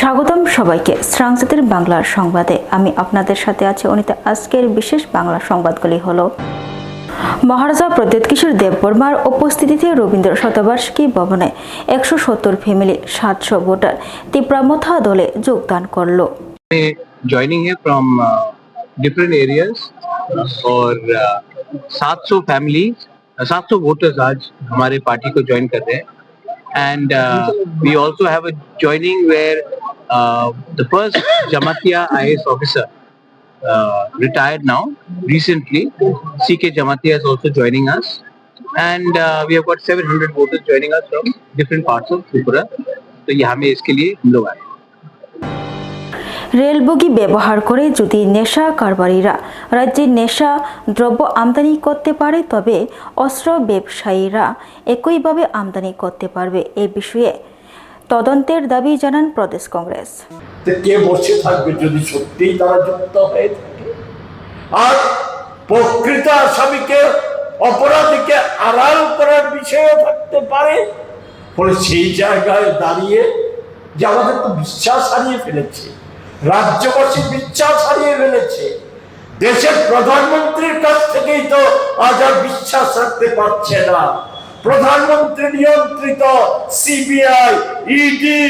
স্বাগতম সবাইকে শ্রাংসিতের বাংলার সংবাদে আমি আপনাদের সাথে আছি অনিতা আজকের বিশেষ বাংলা সংবাদগুলি হলো মহারাজা প্রদ্যোৎ কিশোর দেববর্মার উপস্থিতিতে রবীন্দ্র শতবার্ষিকী ভবনে একশো সত্তর ফ্যামিলি সাতশো ভোটার তীব্রামথা দলে যোগদান করলো joining here from uh, different areas और uh, 700 फैमिलीज 700 वोटर्स आज हमारे पार्टी को ज्वाइन कर रहे हैं and we also have a Joining where the first Jamatia IAS officer retired now recently CK Jamatia is also joining us and uh, we have got 700 voters joining us from different parts of Tripura तो यहाँ में इसके लिए हम लोग आए हैं। রেলবগি ব্যবহার করে যদি নেশা কারবারিরা রাজ্যে নেশা দ্রব্য আমদানি করতে পারে তবে অস্ত্র ব্যবসায়ীরা একইভাবে আমদানি করতে পারবে এ বিষয়ে তদন্তের দাবি জানান প্রদেশ কংগ্রেস। কে বসে থাকবে যদি সত্যিই তারা যুক্ত হয়ে থাকে? আর প্রকৃত আসামিকে, অপরাধীকে আড়াল করার বিষয়ও থাকতে পারে। ফলে সেই জায়গায় দাঁড়িয়ে যে আমাদের তো বিশ্বাস হারিয়ে ফেলেছে, রাজ্যবাসী বিশ্বাস হারিয়ে ফেলেছে, দেশের প্রধানমন্ত্রীর কাছ থেকেই তো আজ আর বিশ্বাস রাখতে পারছে না। প্রধানমন্ত্রী নিয়ন্ত্রিত, সিবিআই ইডি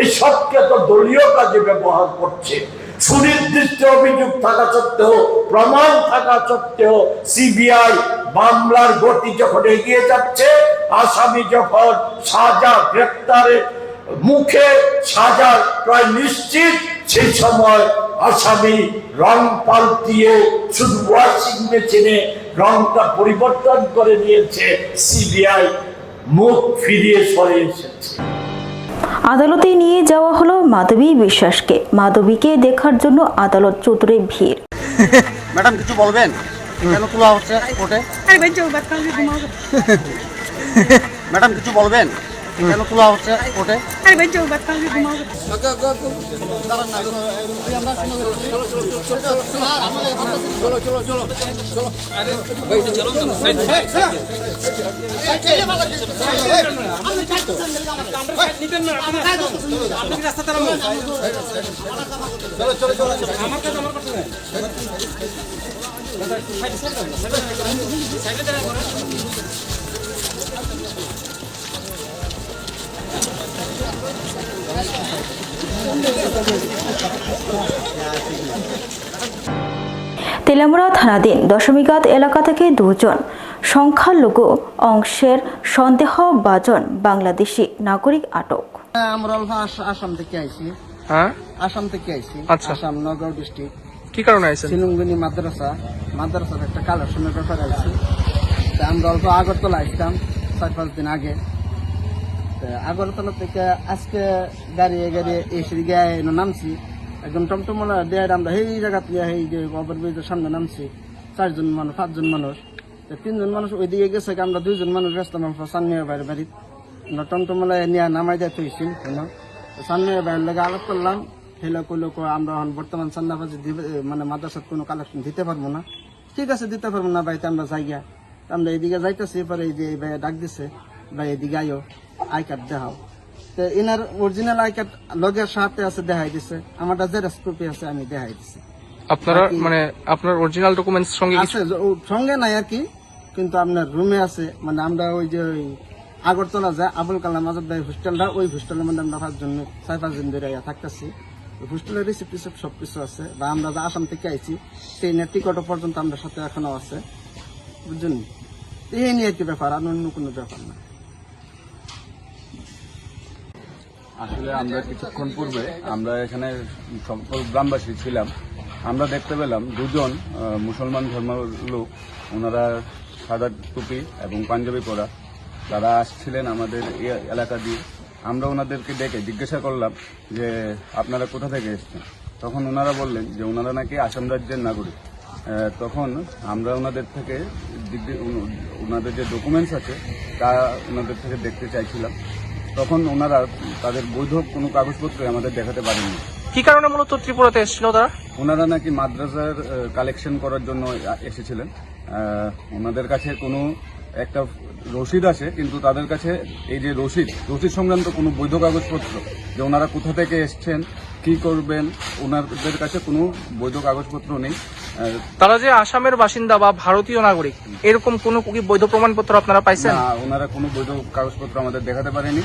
এই সবকে তো দলীয় কাজে ব্যবহার করছে। সুনির্দিষ্ট অভিযোগ থাকা সত্ত্বেও, প্রমাণ থাকা সত্ত্বেও সিবিআই মামলার গতি যখন এগিয়ে যাচ্ছে, আসামি যখন সাজা গ্রেপ্তারের মুখে সাজা প্রায় নিশ্চিত সেই সময় আসামি রং পাল্টিয়ে শুধু ওয়াশিং মেশিনে রংটা পরিবর্তন করে নিয়েছে সিবিআই মুখ ফিরিয়ে সরে এসেছে। আদালতে নিয়ে যাওয়া হলো মাধবী বিশ্বাসকে। মাধবীকে দেখার জন্য আদালত চত্বরে ভিড়। ম্যাডাম কিছু বলবেন? কেন তোলা হচ্ছে কোর্টে? ম্যাডাম কিছু বলবেন? কেন তোলা হচ্ছে ওটে আমার কাছে আমার কাছে তেলামুড়া থানাধীন দশমীঘাট এলাকা থেকে দুজন সংখ্যালঘু অংশের সন্দেহভাজন বাংলাদেশি নাগরিক আটক। আমরা আস- আসাম থেকে আইছি। হ্যাঁ? আসাম থেকে আইছি। আচ্ছা। আসাম নগাঁও ডিস্ট্রিক্ট কি কারণে আইছেন? সিলুঙ্গিনী মাদ্রাসা। মাদ্রাসার একটা কালেকশনের ব্যাপারে আইছি। আমরা অল্প আগরতলা আসতাম চার পাঁচ দিন আগে। আগরতলা থেকে আজকে গাড়িয়ে গাড়িয়ে এসে গায়ে নামছি। একদম টমটমলা দেয় আমরা এই জায়গা থেকে এই যে ওভারব্রিজের সামনে নামছি। চারজন মানুষ, পাঁচজন মানুষ। তিনজন মানুষ ওইদিকে গেছে আমরা দুইজন মানুষ আসতাম আমরা সানমিয়া বাইরে বাড়ি। আমরা টমটমলায় নিয়ে নামাই দিয়ে থইছি সানমিয়া বাইরের লেগে আলাপ করলাম। হেলা কইলো, কো, আমরা এখন বর্তমান চান্দাবাজি মানে মাদ্রাসার কোনো কালেকশন দিতে পারব না। ঠিক আছে, দিতে পারব না ভাই আমরা যাই গিয়া। আমরা এইদিকে যাইতেছি পরে এই যে এই ভাই ডাক দিছে ভাই এদিকে আইও আই কার্ড দেখাও। তো এনার অরিজিনাল আই কার্ড লগের সাথে আছে দেখাই দিছে। আমারটা জেরক্স কপি আছে আমি দেখাই দিছি। আপনারা মানে আপনার অরিজিনাল ডকুমেন্টস সঙ্গে আছে সঙ্গে নাই আর কি কিন্তু আপনার রুমে আছে। মানে আমরা ওই যে ওই আগরতলা যায় আবুল কালাম আজাদ ভাই হোস্টেলটা ওই হোস্টেলের মধ্যে আমরা পাঁচজন ছয় পাঁচজন ধরে থাকতেছি। হোস্টেলের রিসিপ্ট টিসিপ্ট সব কিছু আছে বা আমরা যে আসাম থেকে আইছি ট্রেনের টিকটও পর্যন্ত আমরা সাথে এখনও আছে। বুঝছেন? এই নিয়ে কি ব্যাপার? আর অন্য কোনো ব্যাপার না। আসলে আমরা কিছুক্ষণ পূর্বে আমরা এখানে গ্রামবাসী ছিলাম। আমরা দেখতে পেলাম দুজন মুসলমান ধর্মের লোক, ওনারা সাদা টুপি এবং পাঞ্জাবি পরা। তারা আসছিলেন আমাদের এলাকা দিয়ে। আমরা ওনাদেরকে ডেকে জিজ্ঞাসা করলাম যে, আপনারা কোথা থেকে এসেছেন? তখন ওনারা বললেন যে, ওনারা নাকি আসাম রাজ্যের নাগরিক। তখন আমরা ওনাদের থেকে ওনাদের যে ডকুমেন্টস আছে তা ওনাদের থেকে দেখতে চাইছিলাম। তখন ওনারা তাদের বৈধ কোনো কাগজপত্র আমাদের দেখাতে পারেননি। কি কারণে মূলত ত্রিপুরাতে এসেছিল তারা? ওনারা নাকি মাদ্রাসার কালেকশন করার জন্য এসেছিলেন। ওনাদের কাছে কোনো একটা রসিদ আছে কিন্তু তাদের কাছে এই যে রসিদ রসিদ সংক্রান্ত কোনো বৈধ কাগজপত্র যে ওনারা কোথা থেকে এসছেন কি করবেন ওনাদের কাছে কোনো বৈধ কাগজপত্র নেই। তারা যে আসামের বাসিন্দা বা ভারতীয় নাগরিক এরকম কোনো কি বৈধ প্রমাণপত্র আপনারা পাইছেন? না ওনারা কোনো বৈধ কাগজপত্র আমাদের দেখাতে পারেনি।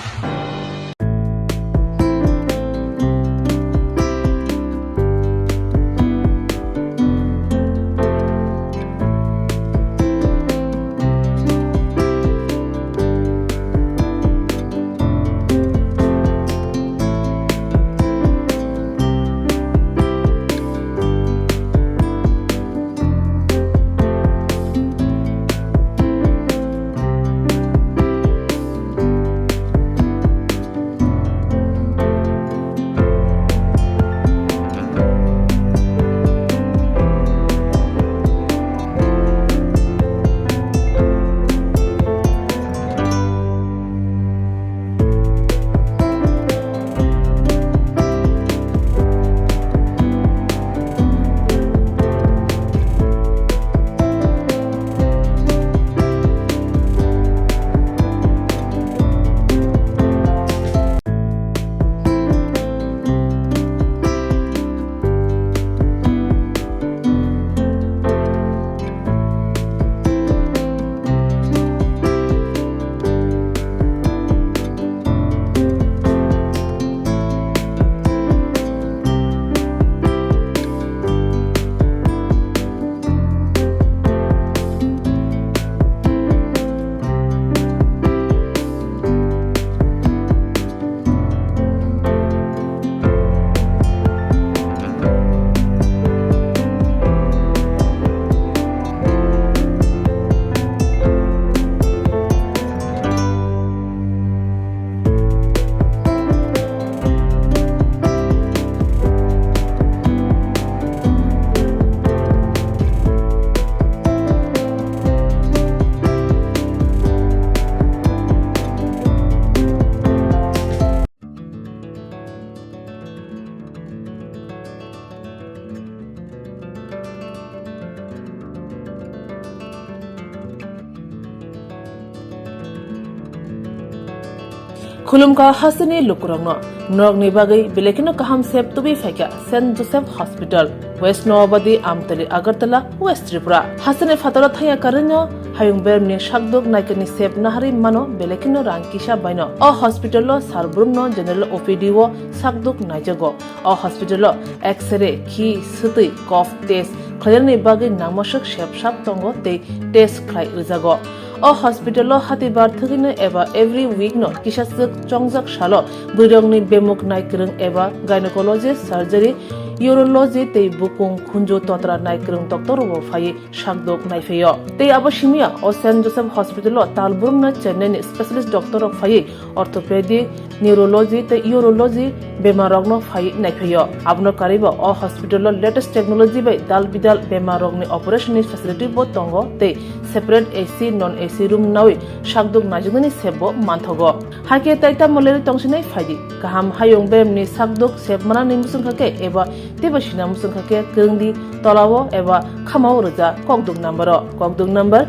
खुलुमका हासनी लुकुरंगनो नरगनि बागै बेलेकिनो काहाम सेब तुबि फाइका Saint Joseph hospital west Nawabadi Amtali Agartala west Tripura हासने फातरा थाया करनो हायुं बेरनि शाकदुक नाइकनि सेब नाहारि मानो बेलेकिनो रांकिसा बायनो अ हॉस्पिटलो सारब्रुमनो जनरल ओपीडी वो शाकदुक नाइजगो अ हॉस्पिटलो एक्सरे खि सुतै कफ टेस्ट खयरनि बागै नामसक सेब साब तंगो ते टेस्ट खाय उजागो o hospitalo hatibar thugino eba every week no kisasuk chongjak salo burongni bemuk naikrung eba gynecologist surgery urology tei bukung khunjo totra naikrung doctor bo phai shakdok naifeyo tei abo simia o st joseph hospital talburung na chennai ni specialist doctor of phai orthopedy neurology tei urology bemarogno phai naifeyo abno kariba o hospital latest technology bai dal bidal bemarogni operation ni facility bo tongo tei separate ac non ac room nawi shakdok najugni sebo manthogo hake taita moleri tongsinai phaidi kaham hayong bemni sakdok sebmana ni musung khake eba teba sina musung khake kengdi tolawo eba khamao roja kokduk number kokduk number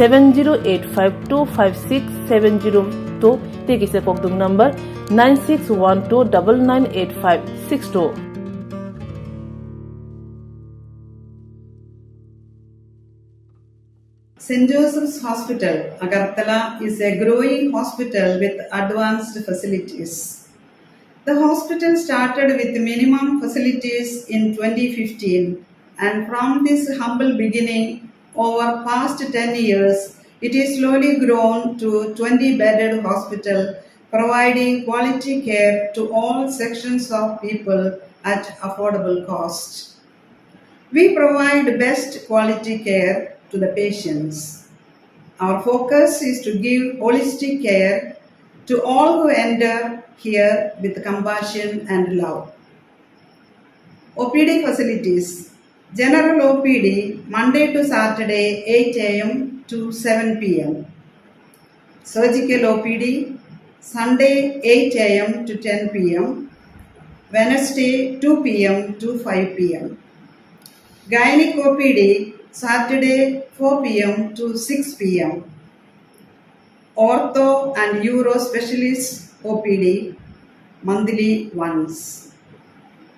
7085256702 tekise kokduk number 9612998562 St. Joseph's Hospital, Agartala, is a growing hospital with advanced facilities. The hospital started with minimum facilities in 2015, and from this humble beginning, over past 10 years, it is slowly grown to 20 bedded hospital providing quality care to all sections of people at affordable cost. We provide best quality care to the patients. Our focus is to give holistic care to all who enter here with compassion and love. OPD facilities General OPD Monday to Saturday 8 am to 7 pm. Surgical OPD Sunday 8 am to 10 pm. Wednesday 2 pm to 5 pm. Gynec OPD Saturday 4 pm to 6 pm. ortho and uro specialist OPD monthly once.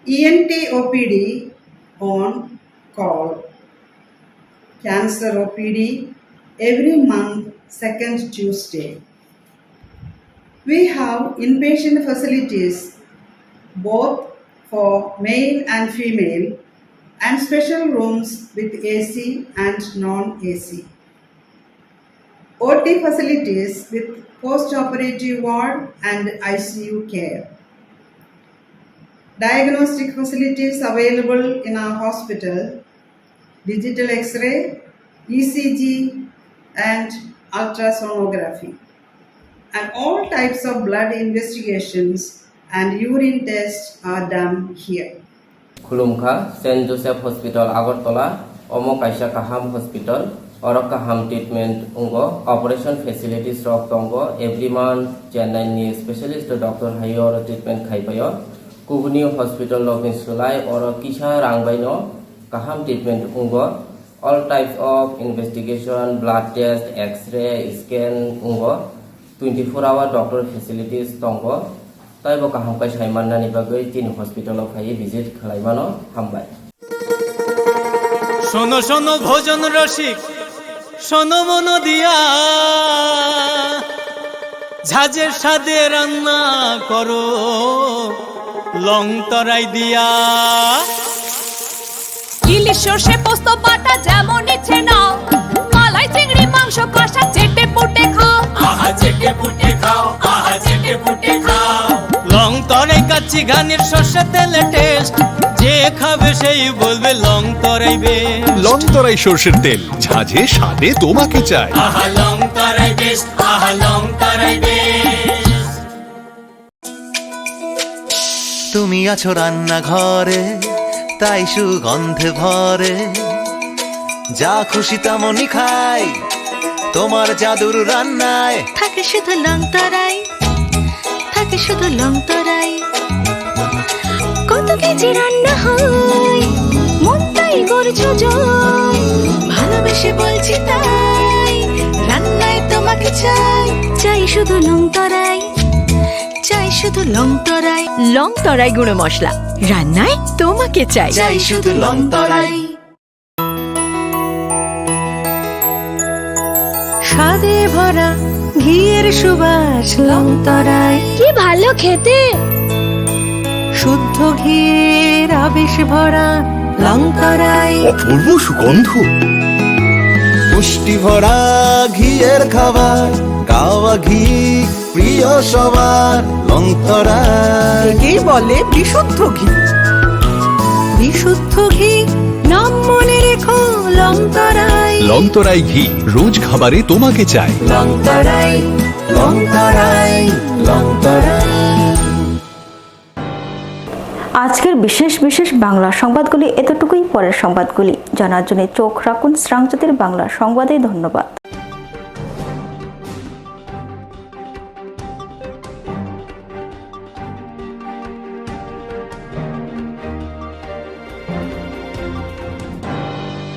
ENT OPD on call. Cancer OPD every month, second Tuesday. We have inpatient facilities both for male and female and special rooms with AC and non AC. OT facilities with post-operative ward and ICU care. Diagnostic facilities available in our hospital, digital X-ray, ECG and ultrasonography and all types of blood investigations and urine tests are done here. খুলুমখা saint Joseph hospital Agartala অমক আইসা Oraka Harm Treatment Ungo Operation Facilities Rock Tongo every month Chennai ni specialist Dr. Hayor treatment Khaipayo Kubuni Hospital of Insulai or Kisha Rangbaino Kaham treatment Ungo all types of investigation blood test x-ray scan Ungo 24 hour doctor facilities Tongo Taibo Kaham Kai Shaimanna Nibagai Tin Hospital of Hai visit Khalaimano Hambai শোনো শোনো ভোজন রসিক শোনো মন দিয়া। ঝাঁঝের সাদে রান্না করো long তরাই দিয়া। ইলিশ সর্ষে পোস্ত বাটা যেমন ইচ্ছে নাও। মালাই চিংড়ি মাংস কষা চেটে পুটে খাও। আহা চেটে পুটে খাও আহা চেটে পুটে খাও। লং তরাই কাচ্চি ঘানির সর্ষে তেলে টেস্ট যে খাবে সেই বলবে লং তরাই বেশ লং তরাই সর্ষের তেল। ঝাঁঝে স্বাদে তোমাকে চাই। আহা লং তরাই বেশ আহা লং তরাই বেশ তুমি আছো রান্নাঘরে তাই সুগন্ধে ভরে। যা খুশি তেমনই খাই তোমার জাদুর রান্নায়। থাকে শুধু লং তরাই। থাকে শুধু লং তরাই। কত কেজি রান্না হয় মন তাই করছ জয়। ভালোবেসে বলছি তাই রান্নায় তোমাকে চাই। চাই শুধু লং তরাই চাই শুধু লং তরাই। লং তরাই গুঁড়ো মশলা রান্নায় তোমাকে চাই। চাই শুধু লং তরাই। স্বাদে ভরা ঘিয়ের সুবাস লং তরাই কি ভালো খেতে। শুদ্ধ ঘিয়ের আবেশ ভরা লং তরাই অপূর্ব সুগন্ধ। পুষ্টি ভরা ঘিয়ের খাবার কাওয়া ঘি প্রিয় সবার লঙ্করায় একেই বলে বিশুদ্ধ ঘি। বিশুদ্ধ ঘি নাম মনে রেখো লং তরাই লং তরাই ঘি রোজ খাবারে তোমাকে চাই। লং তরাই লং তরাই লং তরাই আজকের বিশেষ বিশেষ বাংলা সংবাদগুলি এতটুকুই পরের সংবাদগুলি। জানার জন্য চোখ রাখুন শ্রাংজ্যোতির বাংলা সংবাদে ধন্যবাদ।